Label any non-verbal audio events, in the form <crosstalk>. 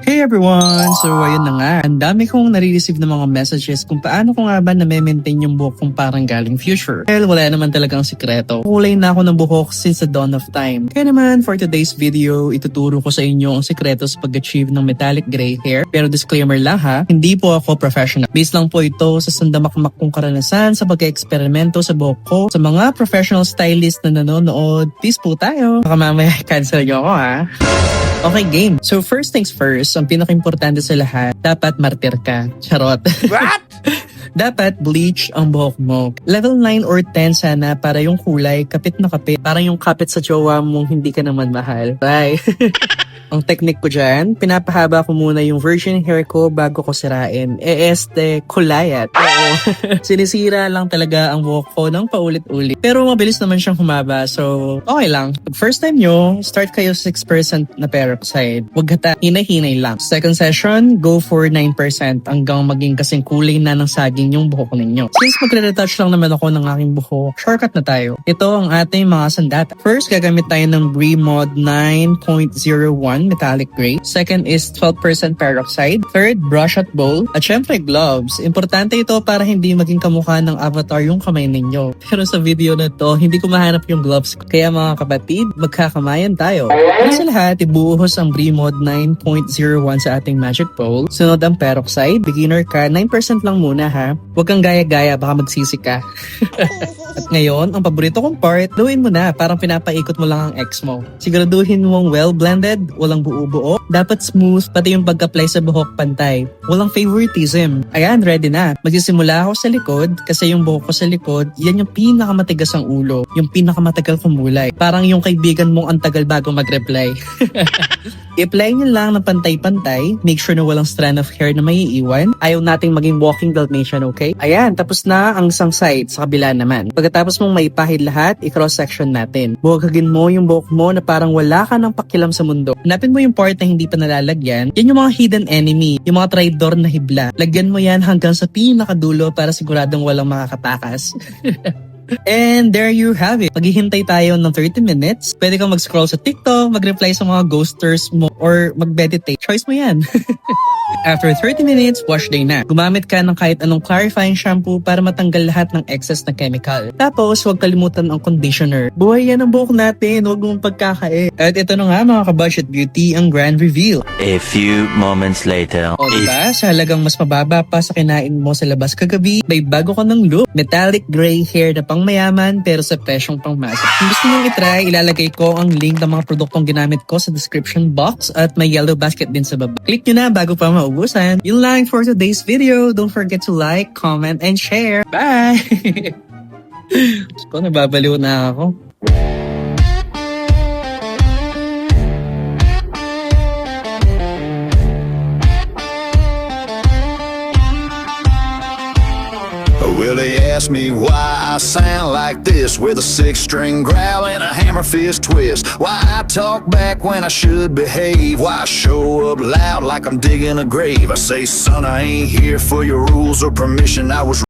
Hey everyone! So ayun na nga, ang dami kong nare-receive ng mga messages kung paano ko nga ba na-maintain yung buhok kong parang galing future. Well, wala naman talagang sikreto. Kulay na ako ng buhok since the dawn of time. Kaya naman, for today's video, ituturo ko sa inyo ang sikreto sa pag-achieve ng metallic gray hair. Pero disclaimer lang ha, hindi po ako professional. Based lang po ito sa sandamakmak kong karanasan sa pag-eksperimento sa buhok ko. Sa mga professional stylist na nanonood, peace po tayo. Baka mamaya <laughs> cancel nyo ako ha. Okay, game. So first things first, ang pinaka-importante sa lahat, dapat martir ka. Charot. What? <laughs> dapat bleach ang buhok mo. Level 9 or 10 sana para yung kulay kapit na kapit. Parang yung kapit sa jowa mong hindi ka naman mahal. Bye. <laughs> ang technique ko dyan, pinapahaba ko muna yung virgin hair ko bago ko sirain. E este, kulayat. Oo. <laughs> Sinisira lang talaga ang buhok ko ng paulit-ulit. Pero mabilis naman siyang humaba, so okay lang. First time nyo, start kayo 6% na peroxide. Huwag hata, hinay-hinay lang. Second session, go for 9% hanggang maging kasing kulay na ng saging yung buhok ninyo. Since magre-retouch lang naman ako ng aking buhok, shortcut na tayo. Ito ang ating mga sandata. First, gagamit tayo ng Mod 9.01 metallic gray. Second is 12% peroxide. Third, brush at bowl. At syempre, gloves. Importante ito para hindi maging kamukha ng avatar yung kamay ninyo. Pero sa video na to, hindi ko mahanap yung gloves. Kaya mga kapatid, magkakamayan tayo. Una sa lahat, ibuhos ang Brie Mod 9.01 sa ating magic bowl. Sunod ang peroxide. Beginner ka, 9% lang muna ha. Huwag kang gaya-gaya, baka magsisi ka. <laughs> At ngayon, ang paborito kong part, gawin mo na, parang pinapaikot mo lang ang ex mo. Siguraduhin mong well-blended, walang buo-buo, dapat smooth, pati yung pag-apply sa buhok pantay. Walang favoritism. Ayan, ready na. Magsisimula ako sa likod, kasi yung buhok ko sa likod, yan yung pinakamatigas ang ulo, yung pinakamatagal kumulay. Parang yung kaibigan mong ang tagal bago mag-reply. <laughs> I-apply nyo lang ng pantay-pantay. Make sure na walang strand of hair na may iiwan. Ayaw nating maging walking Dalmatian, okay? Ayan, tapos na ang isang side sa kabila naman. Pagkatapos mong maipahid lahat, i-cross-section natin. Buhagagin mo yung buhok mo na parang wala ka ng pakilam sa mundo. Hanapin mo yung part na hindi pa nalalagyan. Yan yung mga hidden enemy, yung mga traidor na hibla. Lagyan mo yan hanggang sa pinakadulo para siguradong walang makakatakas. <laughs> And there you have it. Maghihintay tayo ng 30 minutes. Pwede kang mag-scroll sa TikTok, mag-reply sa mga ghosters mo, or mag-meditate. Choice mo yan. <laughs> After 30 minutes, wash day na. Gumamit ka ng kahit anong clarifying shampoo para matanggal lahat ng excess na chemical. Tapos, huwag kalimutan ang conditioner. Buhay yan ang buhok natin, huwag mong pagkakae. At ito na nga mga ka-budget beauty, ang grand reveal. A few moments later. O diba, sa halagang mas mababa pa sa kinain mo sa labas kagabi, may bago ka ng look. Metallic gray hair na pang mayaman pero sa presyong pang masa. Kung gusto nyo itry, ilalagay ko ang link ng mga produktong ginamit ko sa description box at may yellow basket din sa baba. Click nyo na bago pa maubusan. Yun lang for today's video. Don't forget to like, comment, and share. Bye! <laughs> Ko, nababaliw na ako. Well, they ask me why I sound like this with a six string growl and a hammer fist twist. Why I talk back when I should behave. Why I show up loud like I'm digging a grave. I say, son, I ain't here for your rules or permission. I was